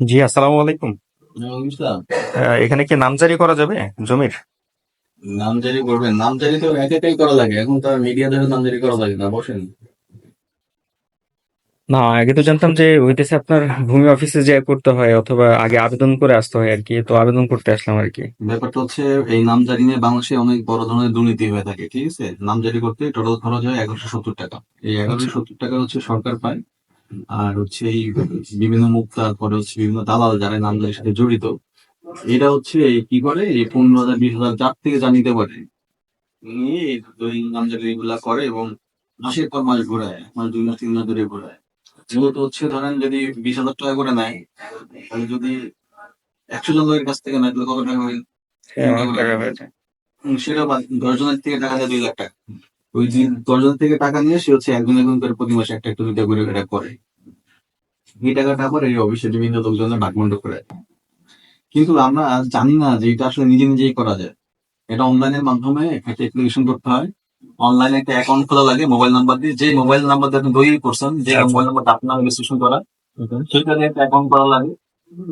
জি আসসালামু আলাইকুম। এখানে কি নামজারি করা যাবে জমির? নামজারি করবেন। নামজারি তো এক একাই করা লাগে। এখন তো মিডিয়া ধরে নামজারি করা লাগে না বসেন। না আগে তো জানতাম যে হইতেছে আপনার ভূমি অফিসে যে করতে হয় অথবা আগে আবেদন করে আসতে হয় আর কি তো আবেদন করতে আসলাম আর কি। ব্যাপারটা হচ্ছে এই নামজারি নিয়ে বাংলাদেশে অনেক বড় ধরনের দুর্নীতি হয়ে থাকে ঠিক আছে? নামজারি করতে টোটাল খরচ হয় এগারোশো সত্তর টাকা। এই এগারোশো সত্তর টাকা হচ্ছে সরকার পায় আর হচ্ছে এই বিভিন্ন মুখ তারপরে হচ্ছে বিভিন্ন দালাল যারা এই নামজারির সাথে জড়িত এটা হচ্ছে কি করে? এই পনেরো হাজার বিশ হাজার যার থেকে যা নিতে পারে নিয়ে নামজারি গুলা করে এবং মাসের পর মাস ঘোরায় মাস দুই মাস তিন মাস ধরে ঘোরায়। যেহেতু হচ্ছে ধরেন যদি বিশ হাজার টাকা করে নেয় তাহলে যদি একশো জন লোকের কাছ থেকে নেয় তাহলে কত টাকা হয় হ্যাঁ, যায়। সেটা দশ জনের থেকে টাকা দেয় দুই লাখ টাকা। ওই দিন দশজন থেকে টাকা নিয়ে সে হচ্ছে একজন একজন করে প্রতি মাসে একটা একটা দুইটা করে এটা করে। এই টাকাটা আবার এই অফিসে বিভিন্ন লোকজনের ভাগমন্ড করে। কিন্তু আমরা জানি না যে এটা আসলে নিজে নিজেই করা যায়। এটা অনলাইনের মাধ্যমে একটা অ্যাপ্লিকেশন করতে হয়। অনলাইনে একটা অ্যাকাউন্ট খোলা লাগে মোবাইল নাম্বার দিয়ে। যে মোবাইল নাম্বার দিয়ে আপনি দলিল করছেন যে আচ্ছা। মোবাইল নাম্বারটা আপনার রেজিস্ট্রেশন করা সেটা দিয়ে একটা অ্যাকাউন্ট করা লাগে।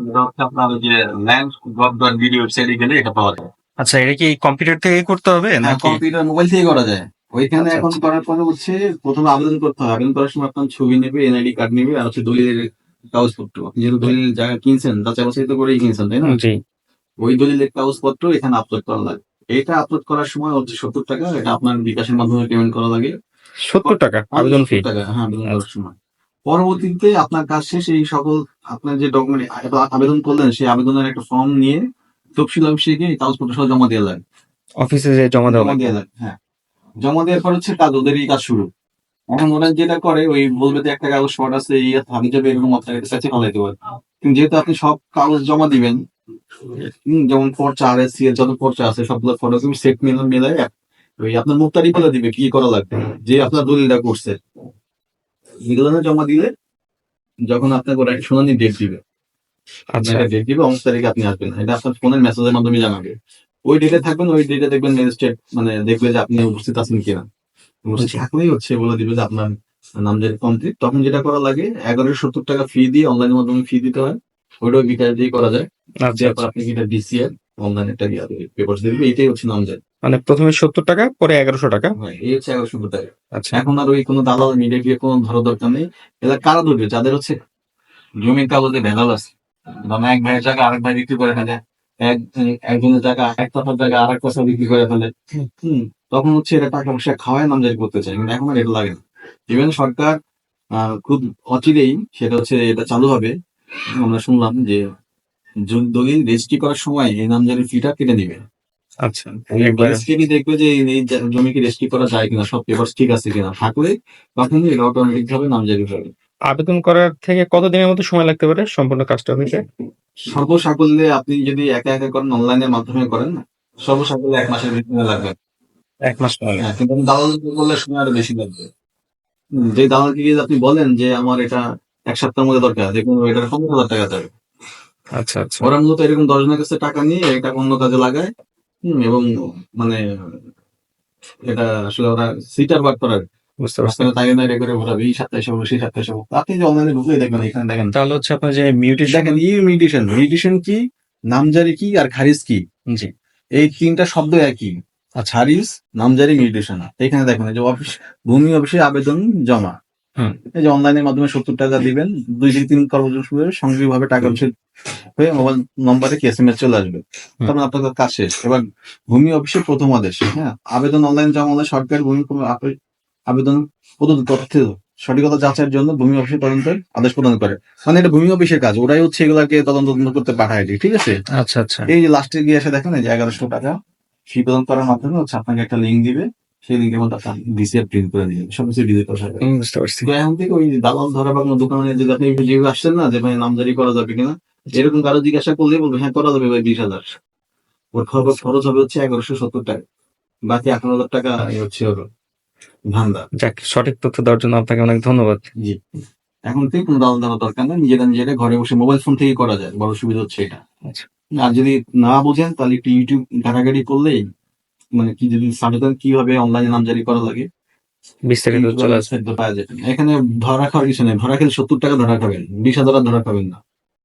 এটা হচ্ছে আপনার যে ল্যান্ড গভ ডট ভিডিও ওয়েবসাইটে গেলে এটা পাওয়া যায়। আচ্ছা এটা কি কম্পিউটার থেকে করতে হবে না কম্পিউটার মোবাইল থেকে করা যায়। ওইখানে আচ্ছা, এখন আচ্ছা। করার পরে হচ্ছে প্রথমে আবেদন করতে হবে। আবেদন করার সময় আপনার ছবি নেবে এনআইডি কার্ড নেবে আর হচ্ছে দলিলের কাগজপত্র। আপনি যেহেতু দলিল জায়গা কিনছেন যাচাই বাছাই তো করেই কিনছেন তাই না? ওই দলিলের কাগজপত্র এখানে আপলোড করা লাগে। এটা আপলোড করার সময় হচ্ছে সত্তর টাকা এটা আপনার বিকাশের মাধ্যমে পেমেন্ট করা লাগে। সত্তর টাকা আবেদন ফি টাকা হ্যাঁ আবেদন করার সময়। পরবর্তীতে আপনার কাজ শেষ এই সকল আপনার যে ডকুমেন্ট আবেদন করলেন সেই আবেদনের একটা ফর্ম নিয়ে তফসিল অফিসে গিয়ে কাগজপত্র সহ জমা দেওয়া লাগে। অফিসে জমা দেওয়া জমা দেওয়া লাগে হ্যাঁ। জমা দেওয়ার পর হচ্ছে কাজ ওদেরই কাজ শুরু। এখন ওরা যেটা করে ওই বলবে যে একটা কাগজ শর্ট আছে এই হাবি যাবে এরকম আপনার কাছে ফেলাইতে পারে কিন্তু যেহেতু আপনি সব কাগজ জমা দিবেন যেমন পর্চা আর এস এর যত পর্চা আছে সবগুলো ফটো তুমি সেট মিলে মিলাই ওই আপনার মুক্তারি বলে দিবে কি করা লাগবে? যে আপনার দলিলটা করছে। এগুলো জমা দিলে যখন আপনাকে ওরা শুনানি ডেট দিবে। আচ্ছা। ডেট দিবে অমুক তারিখে আপনি আসবেন। এটা আপনার ফোনের মেসেজের মাধ্যমে জানাবে। ওই ডেটে থাকবেন ওই ডেটে দেখবেন ম্যাজিস্ট্রেট মানে দেখবে যে আপনি উপস্থিত আছেন কিনা। উপস্থিত থাকলেই হচ্ছে বলে দিবে যে আপনার নাম যে কমপ্লিট তখন যেটা করা লাগে এগারোশো সত্তর টাকা ফি দিয়ে অনলাইনের মাধ্যমে ফি দিতে হয়। ওইটাও গিটার দিয়ে করা যায়। আচ্ছা তারপর আপনি কিটা ডিসিএর অনলাইন একটা পেপার দিবে। এটাই হচ্ছে নাম যায় মানে প্রথমে সত্তর টাকা পরে এগারোশো টাকা? এই হচ্ছে এগারোশো টাকা। আচ্ছা। এখন আর ওই কোনো দালাল মিডিয়া দিয়ে কোনো ধরো দরকার নেই। এরা কারা ধরবে? যাদের হচ্ছে জমির কাগজে ভেজাল আছে। ধরেন এক ভাইয়ের জায়গা আরেক ভাই বিক্রি করে ফেলে একজনের জায়গা এক কথার জায়গা আরেক কথা বিক্রি করে ফেলে। হুম তখন হচ্ছে এটা টাকা পয়সা খাওয়ায় নামজারি করতে চায়। কিন্তু এখন আর এটা লাগে না। ইভেন সরকার খুব অচিরেই সেটা হচ্ছে এটা চালু হবে। আমরা শুনলাম যে দলিল রেজিস্ট্রি করার সময় এই নামজারি ফিটা কেটে নিবে আচ্ছা রেজিস্ট্রি দেখবে যে এই জমি কি রেজিস্ট্রি করা যায় কিনা সব পেপার ঠিক আছে কিনা। থাকলে তখন এটা অটোমেটিক ভাবে নামজারি হবে। আবেদন করার থেকে কতদিনের মতো সময় লাগতে পারে সম্পূর্ণ কাজটা হইতে সর্বসাকল্যে আপনি যদি একা একা করেন অনলাইনের মাধ্যমে করেন সর্বসাকল্যে এক মাসের ভিতরে লাগবে। এক মাস হ্যাঁ কিন্তু দালাল করলে সময় আরও বেশি লাগবে। যে দালালকে গিয়ে আপনি বলেন যে আমার এটা এক সপ্তাহের মধ্যে দরকার দেখুন এটার পনেরো হাজার টাকা যাবে আচ্ছা আচ্ছা। ওরা মূলত এরকম দশজনের কাছে টাকা নিয়ে এটা অন্য কাজে লাগায়। হুম, এবং মানে এটা আসলে ওরা সিটার বার করার বুঝতে করে ঘোরাবে এই সেই সব আপনি যে অনলাইনে ঢুকলে দেখবেন এখানে। দেখেন তাহলে হচ্ছে আপনার যে মিউটেশন দেখেন ই মিউটেশন মিউটেশন কি? নামজারি কি আর খারিজ কি? জি। এই তিনটা শব্দ একই। নামজারি মিউটেশন এখানে দেখেন যে অফিস ভূমি অফিসে আবেদন জমা। হুম। এই যে অনলাইনের মাধ্যমে সত্তর টাকা দিবেন দুই থেকে তিন কর্মদিবস পরে সামগ্রিকভাবে টাকা হয়ে মোবাইল নম্বরে কি এসএমএস চলে আসবে। তখন আপনাদের কাজ শেষ। এবার ভূমি অফিসে প্রথম আদেশ হ্যাঁ? আবেদন অনলাইন জমা হলে সরকারি ভূমি আবেদন প্রদত্ত তথ্য সঠিকতা যাচাইয়ের জন্য ভূমি অফিসে তদন্তের আদেশ প্রদান করে। মানে এটা ভূমি অফিসের কাজ ওরাই হচ্ছে এগুলাকে তদন্ত করতে পাঠায় দিই, ঠিক আছে? আচ্ছা আচ্ছা। এই যে লাস্টে গিয়ে এসে দেখেন এই যে এগারোশো টাকা ফি প্রদান করার মাধ্যমে হচ্ছে আপনাকে একটা লিঙ্ক দিবে। সেই লিঙ্কের মধ্যে আপনার ডিসিআর প্রিন্ট করে দিবে। সবকিছু ডিজিট করা বুঝতে পারছি। এখন থেকে ওই দালাল ধরা বা কোনো দোকানে যদি আপনি যেভাবে আসছেন না যে ভাই নামজারি করা যাবে কিনা? এরকম কারও জিজ্ঞাসা করলে বলবে হ্যাঁ করা যাবে ভাই বিশ হাজার। ওর খরচ খরচ হবে হচ্ছে এগারোশো সত্তর টাকা। বাকি আঠারো হাজার টাকা হচ্ছে ওর যাক সঠিক তথ্য দেওয়ার জন্য আপনাকে অনেক ধন্যবাদ। জি। এখন থেকে কোনো দালাল দেওয়ার দরকার নেই নিজেরা নিজেরা ঘরে বসে মোবাইল ফোন থেকে করা যায় বড় সুবিধা হচ্ছে এটা। আচ্ছা। আর যদি না বোঝেন তাহলে একটু ইউটিউব ঘাটাঘাটি করলেই মানে কি যদি সাজেশন কীভাবে অনলাইনে নামজারি করা লাগে বিস্তারিত চলে আসবে। এখানে ধরা খাওয়ার কিছু নেই ধরা খেলে সত্তর টাকা ধরা খাবেন বিশ হাজার ধরা খাবেন না।